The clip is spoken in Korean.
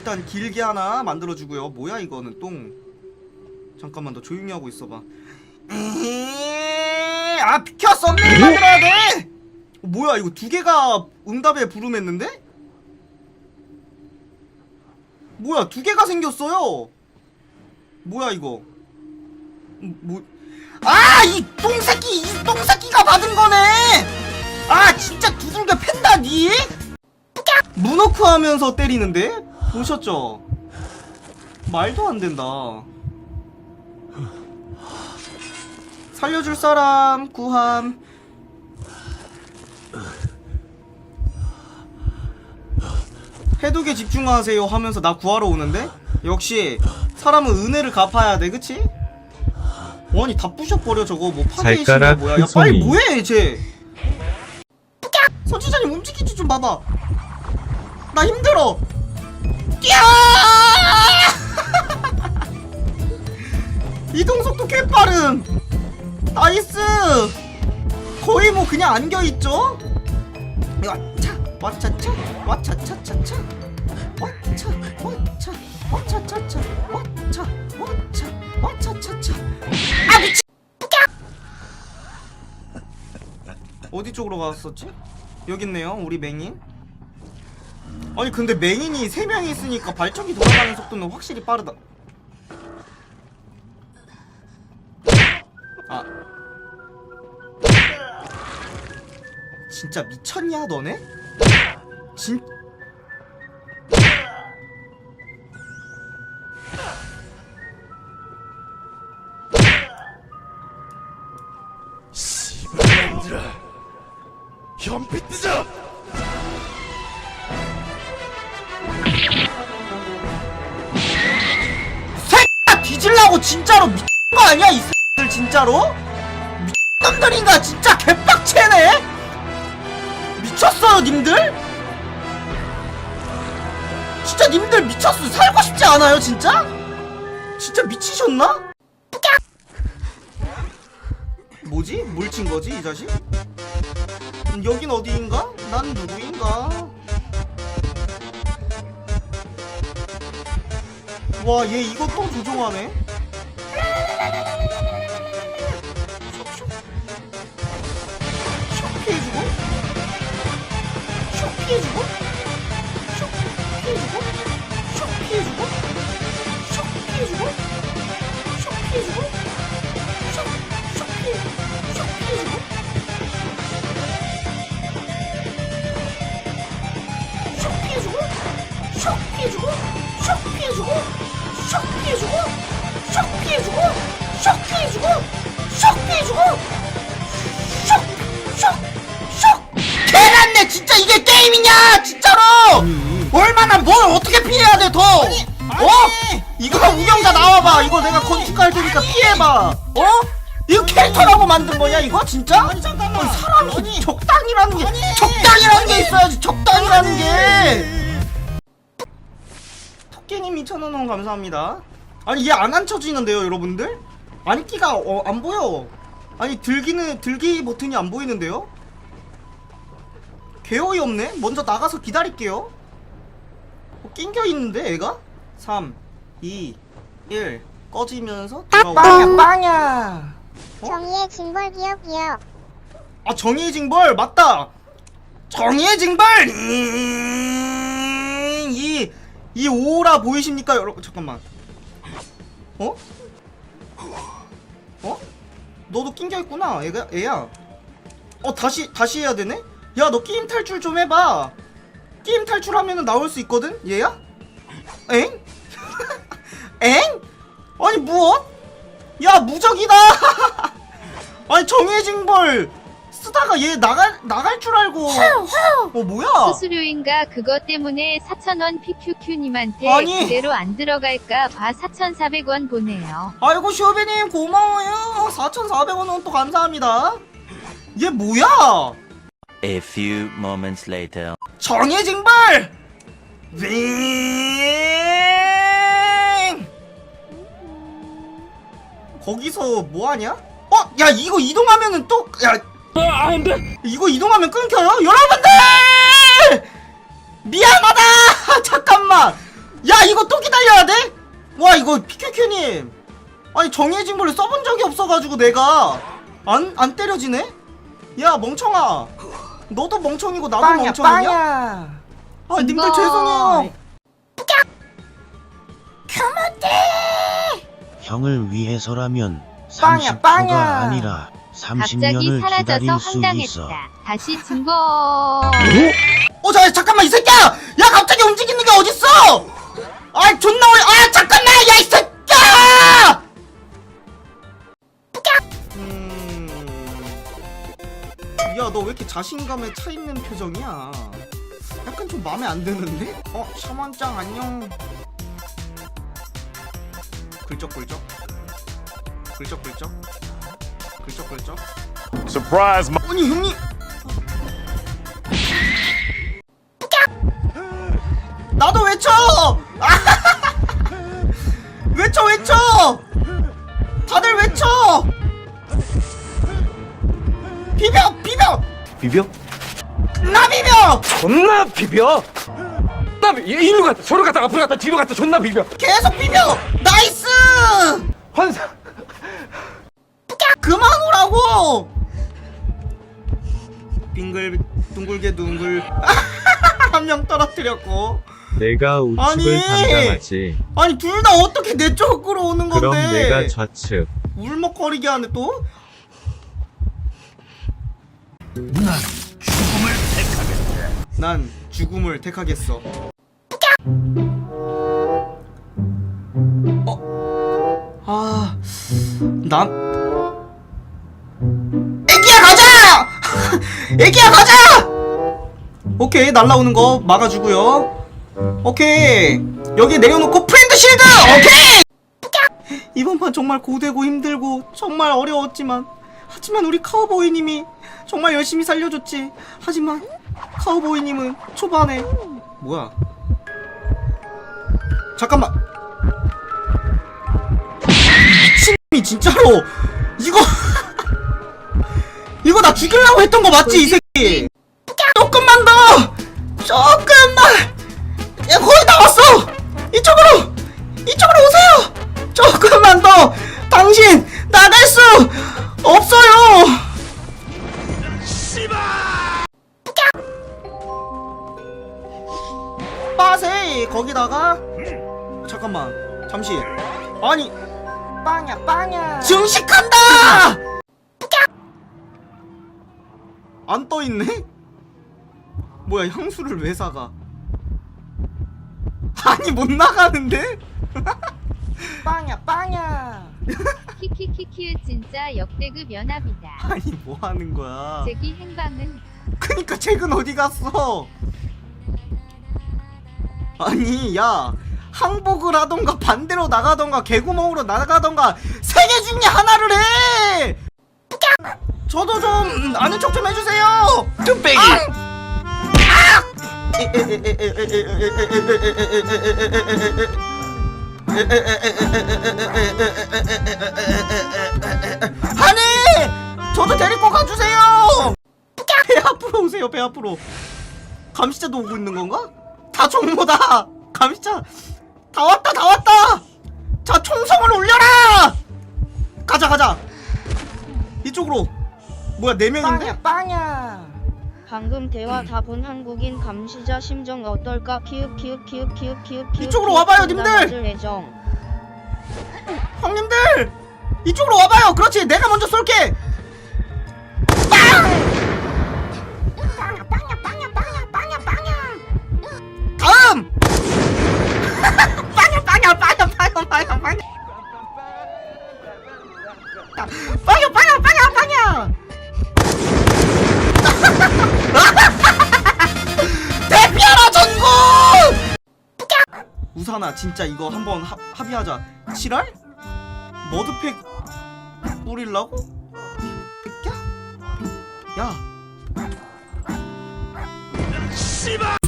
일단 길게 하나 만들어주고요. 뭐야 이거는 똥. 잠깐만 너 조용히 하고 있어봐. 아 비켜 썸네일 만들어야 돼. 어, 뭐야 이거 두 개가 응답에 부름했는데? 뭐야 두 개가 생겼어요. 뭐야 이거? 음, 뭐? 아 이 똥새끼 이 똥새끼가 받은 거네. 아 진짜 두들겨 팬다 니? 문어크 하면서 때리는데? 보셨죠? 말도 안 된다. 살려줄 사람 구함. 해독에 집중하세요 하면서 나 구하러 오는데? 역시 사람은 은혜를 갚아야 돼, 그치? 아니 다 부셔버려 저거 뭐 파괴신이야 뭐야 야큰 빨리. 뭐해 쟤 선지자님 움직이지 좀 봐봐 나 힘들어 야 이동 속도 꽤 빠름 나이스! 거의 뭐 그냥 안겨있죠? 와차 와차차 와차차차차. 와차 와차 와차차차. 와차 와차 와차차차. 아 미친. 어디 쪽으로 갔었지? 여기 있네요 우리 맹인 아니 근데 맹인이 3명이 있으니까 발전기 돌아가는 속도는 확실히 빠르다. 아. 진짜 미쳤냐 너네? 진 씨발 놈들아. 현피 뜨자 뒤질라고 진짜로 미친 거 아니야 이 새끼들 진짜로? 미친놈들인가 진짜 개빡치네 미쳤어요 님들? 진짜 님들 미쳤어 살고 싶지 않아요 진짜? 진짜 미치셨나? 뭐지? 뭘 친 거지 이 자식? 음, 여긴 어디인가? 난 누구인가? 와 얘 이거 또 조종하네 슉 피해주고 슉 피해주고 슉 피해주고 슉 피해주고 슉 피해주고 슉 피해주고 슉 피해 슉 피해주고 슉 피해주고 슉 피해주고 슉 피해주고 슉 피해주고 슉 피해주고 슉 피해주고 슉 피해주고 슉슉슉 개났네 진짜 이게 게임이냐 진짜로. 얼마나 뭘 어떻게 피해야 돼 더? 어? 이거 운영자 나와봐. 이거 내가 건축할 테니까 피해봐. 어? 이거 캐릭터라고 만든 거냐 이거 진짜? 아니 잠깐만. 사람이 적당이라는 게 적당이라는 게 있어야지 적당이라는 게 토끼님 2,000원 원 감사합니다. 아니 얘 안 앉혀지는데요 여러분들? 안기가 어, 안 보여. 아니 들기는 들기 버튼이 안 보이는데요? 개어이 없네. 먼저 나가서 기다릴게요. 어, 낑겨 있는데 애가? 3, 2, 1 꺼지면서 빵야 빵야. 어? 정의의 징벌 기억 기억 아 정의의 징벌 맞다. 정의의 징벌. 음, 이이 오라 보이십니까 여러분? 잠깐만. 어? 어? 너도 낑겨 있구나. 애가 애야. 어 다시 다시 해야 되네? 야 너 게임 탈출 좀 해봐. 게임 탈출하면은 나올 수 있거든. 얘야? 엥? 엥? 아니 무엇? 야 무적이다. 아니 정의의 징벌 쓰다가 얘 나갈 나갈 줄 알고. 어 뭐야? 수수료인가 그것 때문에 4,000원 PQQ님한테 아니. 그대로 안 들어갈까 봐 4,400원 보내요. 아이고 쇼비님 고마워요 4,400원 또 감사합니다 얘 뭐야 A few moments later. 정의 징벌 윙 거기서 뭐 하냐? 어? 야 이거 이동하면은 또 야 안 돼 이거 이동하면 끊겨요? 여러분들 미안하다 잠깐만 야 이거 또 기다려야 돼? 와 이거 PQQ님 아니 정의의 징벌을 써본 적이 없어가지고 내가 안, 안 때려지네? 야 멍청아 너도 멍청이고 나도 멍청이냐? 아 님들 이거. 죄송해요 형을 위해서라면 빵야, 30초가 빵야. 아니라 갑자기 30년을 사라져서 기다릴 수 있어. 황당했다. 다시 증거. 어, 자, 잠깐만, 이 새끼야! 야, 갑자기 움직이는 게 어딨어! 아, 존나 어이, 아, 잠깐만! 야, 이 새끼야! 음. 야, 너 왜 이렇게 자신감에 차 있는 표정이야? 약간 좀 마음에 안 드는데? 어, 샤먼짱, 안녕. 글쩍글쩍. 글쩍글쩍. 글쩍글쩍. Surprise, 아니, 형님! 나도 외쳐! 외쳐 외쳐! 다들 외쳐! 비벼 비벼! 비벼? 나 비벼! 존나 비벼! 나 비- 일로 갔다 저로 갔다 앞으로 갔다 뒤로 갔다 존나 비벼 계속 비벼! 나이스! 환상 그만 오라고! 빙글 둥글게 둥글 한 명 떨어뜨렸고 내가 우측을 아니! 담당하지. 아니 둘 다 어떻게 내 쪽으로 오는 건데 그럼 내가 좌측. 울먹거리게 하네 또? 난 죽음을 택하겠어. 어? 아, 난 애기야 가자! 오케이 날라오는 거 막아주고요. 오케이 여기 내려놓고 프렌드 실드 오케이. 이번 판 정말 고되고 힘들고 정말 어려웠지만 하지만 우리 카우보이님이 정말 열심히 살려줬지 하지만 카우보이님은 초반에 뭐야 잠깐만 미친놈이 진짜로 이거 죽이려고 했던 거 맞지 이 새끼? 조금만 더! 조금만! 야, 거의 나왔어! 이쪽으로! 이쪽으로 오세요! 조금만 더! 당신 나갈 수 없어요! 빠세 거기다가? 잠깐만 잠시. 아니 빵야 빵야. 증식한다 안 떠있네 뭐야 향수를 왜 사가 아니 못 나가는데 빵야 빵야 키키키키우 진짜 역대급 연합이다. 아니 뭐 하는 거야 제기 행방은 그니까 잭은 어디 갔어? 아니 야 항복을 하던가 반대로 나가던가 개구멍으로 나가던가 세 개 중에 하나를 해. 저도 좀 음, 아는 척 좀 해주세요. 뚝배기. 아니! 저도 데리고 가주세요. 배 앞으로 오세요 배 앞으로. 감시자도 오고 있는 건가? 다 정모다! 감시자! 다 왔다 다 왔다! 자 총성을 올려라! 가자 가자! 이쪽으로 뭐야 네 명인데? 방금 대화 다 본 한국인 감시자 심정 어떨까? 키읔 키읔 키읔 키읔 키읔 키읔 이쪽으로 키읔 와봐요, 존나 님들! 예정. 형님들! 이쪽으로 와봐요! 그렇지 내가 먼저 쏠게! 다음 빵야 빵야 빵야 빵야 빵야. 빵야 빵야 우산아 진짜 이거 한번 합- 합의하자 7알? 머드팩 뿌리려고? 야! 야! 씨발!